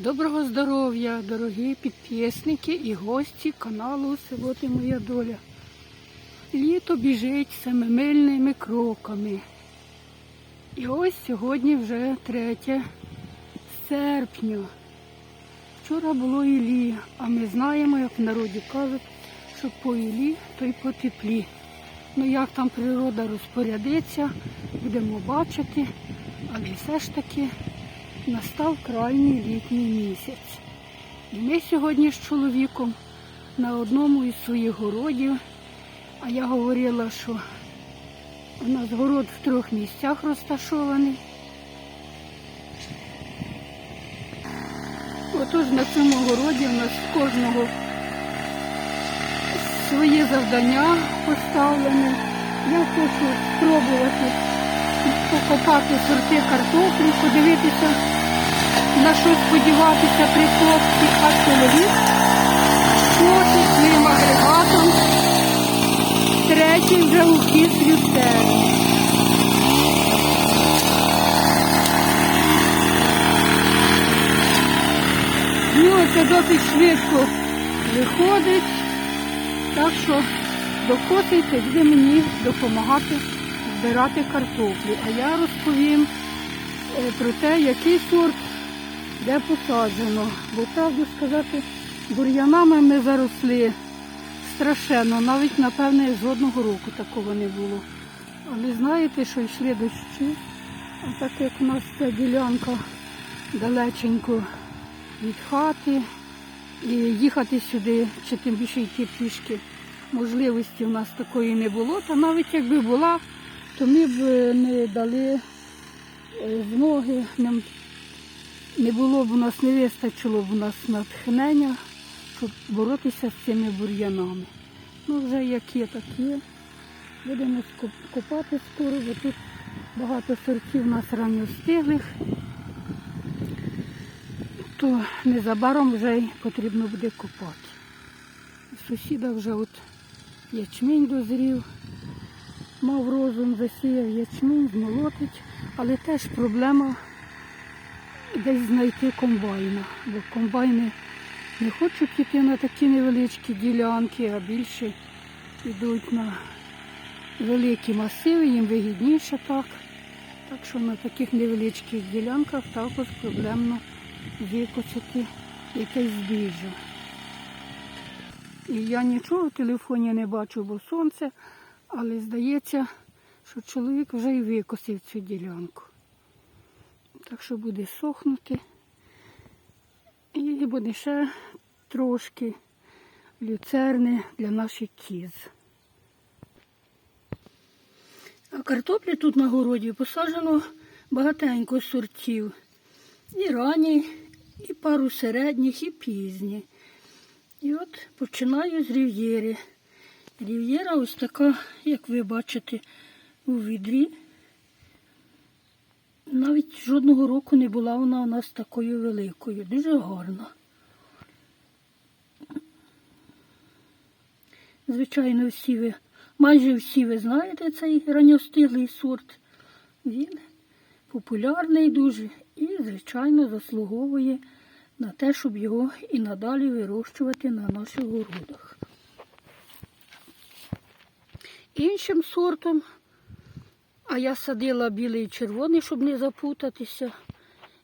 Доброго здоров'я, дорогі підписники і гості каналу Село Моя Доля. Літо біжить семимильними кроками. І ось сьогодні вже 3 серпня. Вчора було Ілі, а ми знаємо, як в народі кажуть, що по Ілі, то й по теплі. Ну як там природа розпорядиться, будемо бачити, але все ж таки настав крайній літній місяць. І ми сьогодні з чоловіком на одному із своїх городів, а я говорила, що у нас город в трьох місцях розташований. Отож на цьому городі у нас з кожного своє завдання поставлене. Я хочу спробувати покопати сорти картоплі, подивитися, на що сподіватися при хлопці, а чоловік хоче своїм агрегатом. Третій вже у хід люстерні. Ну, це досить швидко виходить, так що докосите, буде мені допомагати збирати картоплю. А я розповім е, про те, який сорт де посаджено. Бо правду сказати, бур'янами ми заросли страшенно, навіть, напевне, жодного року такого не було. Але знаєте, що йшли дощі, а так як у нас ця ділянка далеченько від хати, і їхати сюди, чи тим більше йти пішки, можливості в нас такої не було. Та навіть якби була, то ми б не дали е, змоги, нам не було б у нас, не вистачило б у нас натхнення, щоб боротися з цими бур'янами. Ну, вже як є, так є. Будемо копати скоро, бо тут багато сортів у нас ранньостиглих. То незабаром вже потрібно буде копати. У Сусіда вже от ячмінь дозрів, мав розум, засіяв ячмінь, змолотить, але теж проблема десь знайти комбайна, бо комбайни не хочуть йти на такі невеличкі ділянки, а більше йдуть на великі масиви, їм вигідніше так. Так що на таких невеличких ділянках також проблемно викосити якесь збіжжя. І я нічого в телефоні не бачу, бо сонце, але здається, що чоловік вже й викосив цю ділянку. Так що буде сохнути. І буде ще трошки люцерни для наших кіз. А картоплі тут на городі посаджено багатенько сортів. І ранні, і пару середніх, і пізні. І от починаю з рів'єри. Рів'єра ось така, як ви бачите, у відрі. Навіть жодного року не була вона у нас такою великою. Дуже гарна. Звичайно, всі ви, майже всі ви знаєте цей ранньостиглий сорт. Він популярний дуже і, звичайно, заслуговує на те, щоб його і надалі вирощувати на наших городах. Іншим сортом а я садила білий і червоний, щоб не запутатися.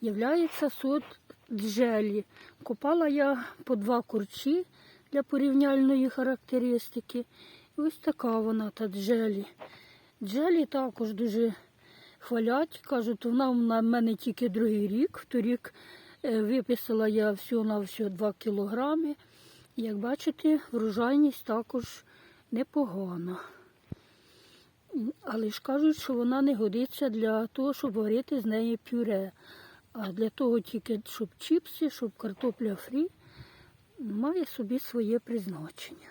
Являється сорт джелі. Копала я по два курчі для порівняльної характеристики. І ось така вона та джелі. Джелі також дуже хвалять. Кажуть, вона в мене тільки другий рік. Торік е, виписала я всього на всього 2 кілограми. Як бачите, врожайність також непогана. Але ж кажуть, що вона не годиться для того, щоб варити з неї пюре. А для того тільки, щоб чіпси, щоб картопля фрі має собі своє призначення.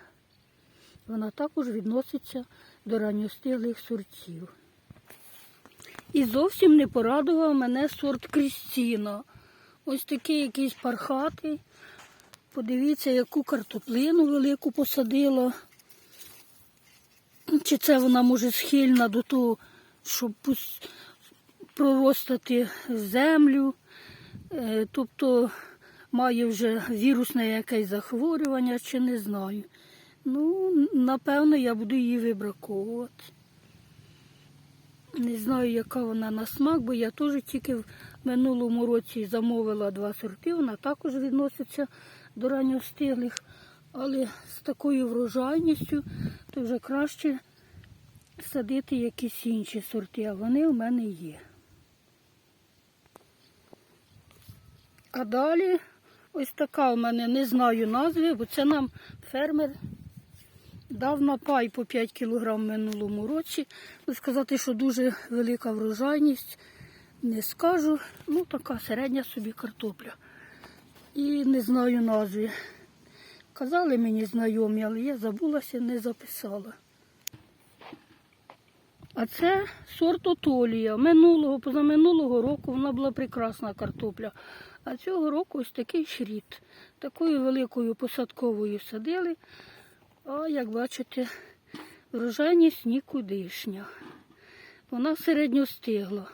Вона також відноситься до ранньостиглих сортів. І зовсім не порадував мене сорт Крістіна. Ось такий якийсь пархатий. Подивіться, яку картоплину велику посадила. Чи це вона може схильна до того, щоб проростати землю. Е, Тобто має вже вірусне якесь захворювання, чи не знаю. Ну, напевно, я буду її вибраковувати. Не знаю, яка вона на смак, бо я теж тільки в минулому році замовила два сорти. Вона також відноситься до ранньостиглих, але з такою врожайністю то вже краще садити якісь інші сорти, а вони у мене є. А далі ось така у мене не знаю назви, бо це нам фермер дав на пай по 5 кг в минулому році. Сказати, що дуже велика врожайність, не скажу. Ну, така середня собі картопля. І не знаю назви. Казали мені знайомі, але я забулася, не записала. А це сорт Отолія. Минулого, позаминулого року вона була прекрасна картопля. А цього року ось такий шріт. Такою великою посадковою садили. А як бачите, врожайність нікудишня. Вона середньо стигла.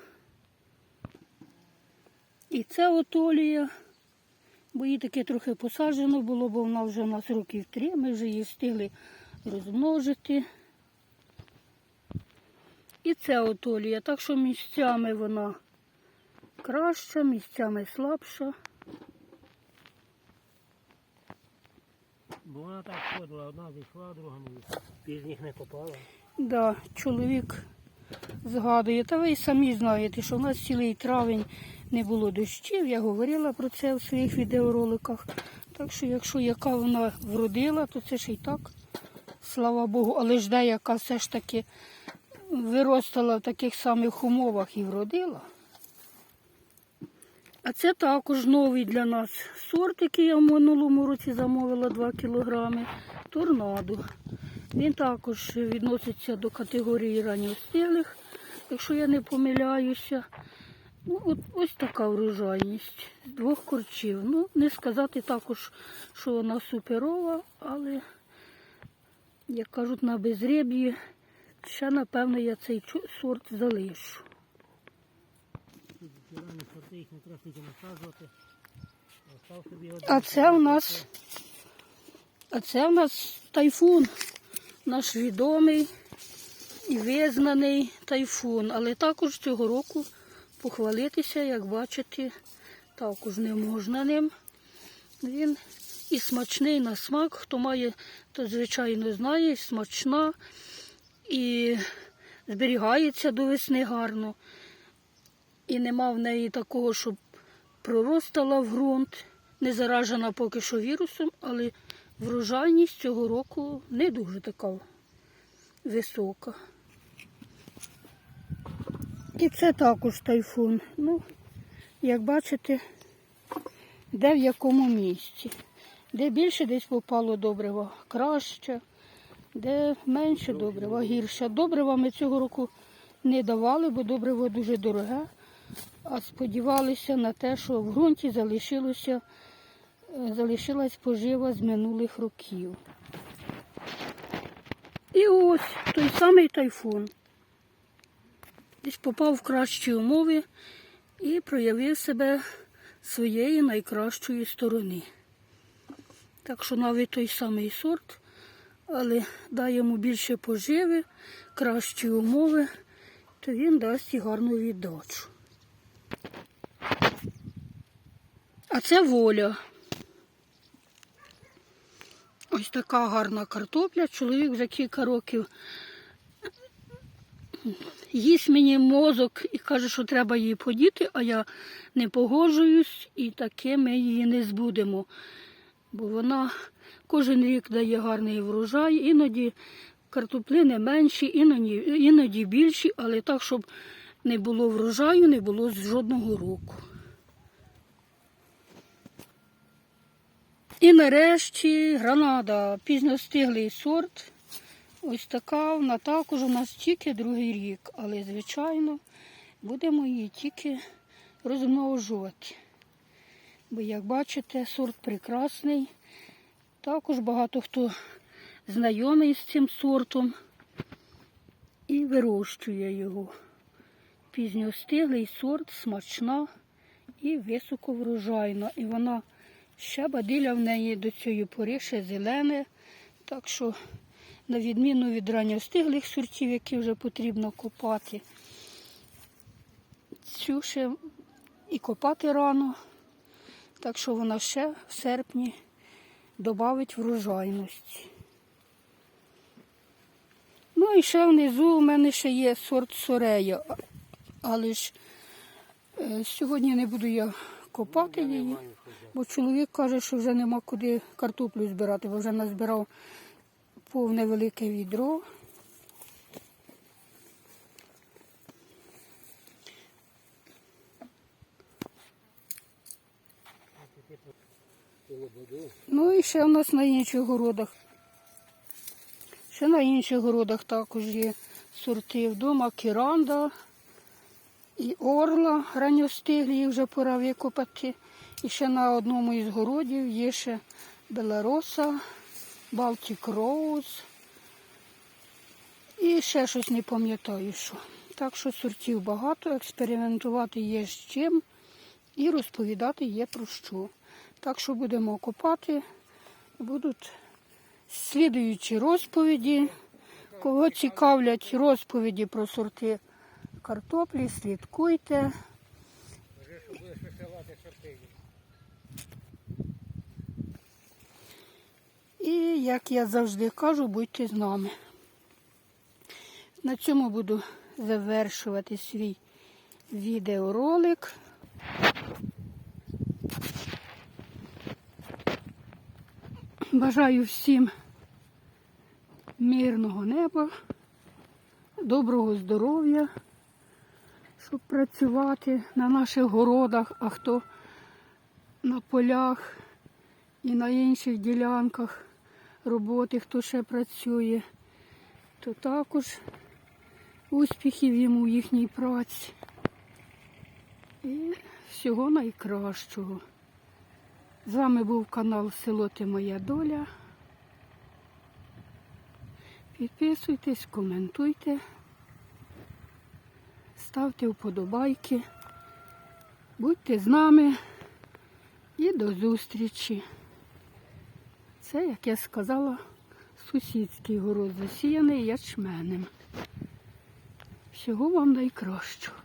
І це отолія, бо її таке трохи посаджено було, бо вона вже у нас років три, ми вже її встигли розмножити. І це отолія, так що місцями вона краща, місцями слабша. Бо вона так ходила, одна зійшла, друга не пізніх не попала. Да, чоловік згадує, та ви самі знаєте, що в нас цілий травень не було дощів. Я говорила про це в своїх відеороликах. Так що, якщо яка вона вродила, то це ж і так, слава Богу, але ж деяка все ж таки виростала в таких самих умовах і вродила. А це також новий для нас сорт, який я в минулому році замовила 2 кілограми. Торнадо. Він також відноситься до категорії ранньостиглих, якщо я не помиляюся. Ну, от, ось така врожайність з двох корчів. Ну, не сказати також, що вона суперова, але, як кажуть, на безреб'ї, ще, напевно, я цей сорт залишу. А це у нас, а це у нас тайфун, наш відомий і визнаний тайфун. Але також цього року похвалитися, як бачите, також не можна ним. Він і смачний на смак. Хто має, то звичайно знає, смачна і зберігається до весни гарно. І нема в неї такого, щоб проростала в ґрунт, не заражена поки що вірусом, але врожайність цього року не дуже така висока. І це також тайфун. Ну, як бачите, де в якому місці. Де більше десь попало добрива краще, де менше добрива гірше. Добрива ми цього року не давали, бо добриво дуже дороге. А сподівалися на те, що в ґрунті залишилося, залишилась пожива з минулих років. І ось той самий тайфун. Десь попав в кращі умови і проявив себе своєї найкращої сторони. Так що навіть той самий сорт, але йому більше поживи, кращі умови, то він дасть і гарну віддачу. А це воля. Ось така гарна картопля. Чоловік вже кілька років їсть мені мозок і каже, що треба її подіти, а я не погоджуюсь і таке ми її не збудемо. Бо вона кожен рік дає гарний врожай, іноді картоплини менші, іноді, іноді більші, але так, щоб не було врожаю, не було з жодного року. І нарешті гранада, пізньостиглий сорт. Ось така, вона також у нас тільки другий рік, але, звичайно, будемо її тільки розмножувати. Бо, як бачите, сорт прекрасний. Також багато хто знайомий з цим сортом і вирощує його. Пізньостиглий сорт, смачна і високоврожайна. І вона Ще бадиля в неї до цієї пори ще зелене. Так що, на відміну від ранньостиглих сортів, які вже потрібно копати, цю ще і копати рано. Так що вона ще в серпні додавить врожайності. Ну і ще внизу у мене ще є сорт сорея, але ж е, сьогодні не буду я копати її, бо чоловік каже, що вже нема куди картоплю збирати, бо вже назбирав повне велике відро. Ну і ще в нас на інших городах. Ще на інших городах також є сорти вдома, кіранда і орла ранньостиглі, їх вже пора викопати. І ще на одному із городів є ще Белароса, Балтік Роуз. І ще щось не пам'ятаю, що. Так що сортів багато, експериментувати є з чим і розповідати є про що. Так що будемо копати, будуть слідуючі розповіді. Кого цікавлять розповіді про сорти картоплі, слідкуйте. Вже що будеш висилати. І, як я завжди кажу, будьте з нами. На цьому буду завершувати свій відеоролик. Бажаю всім мирного неба, доброго здоров'я, щоб працювати на наших городах, а хто на полях і на інших ділянках роботи, хто ще працює, то також успіхів йому в їхній праці. І всього найкращого. З вами був канал Село Ти Моя Доля. Підписуйтесь, коментуйте, ставте вподобайки. Будьте з нами і до зустрічі. Це, як я сказала, сусідський город засіяний ячменем. Всього вам найкращого.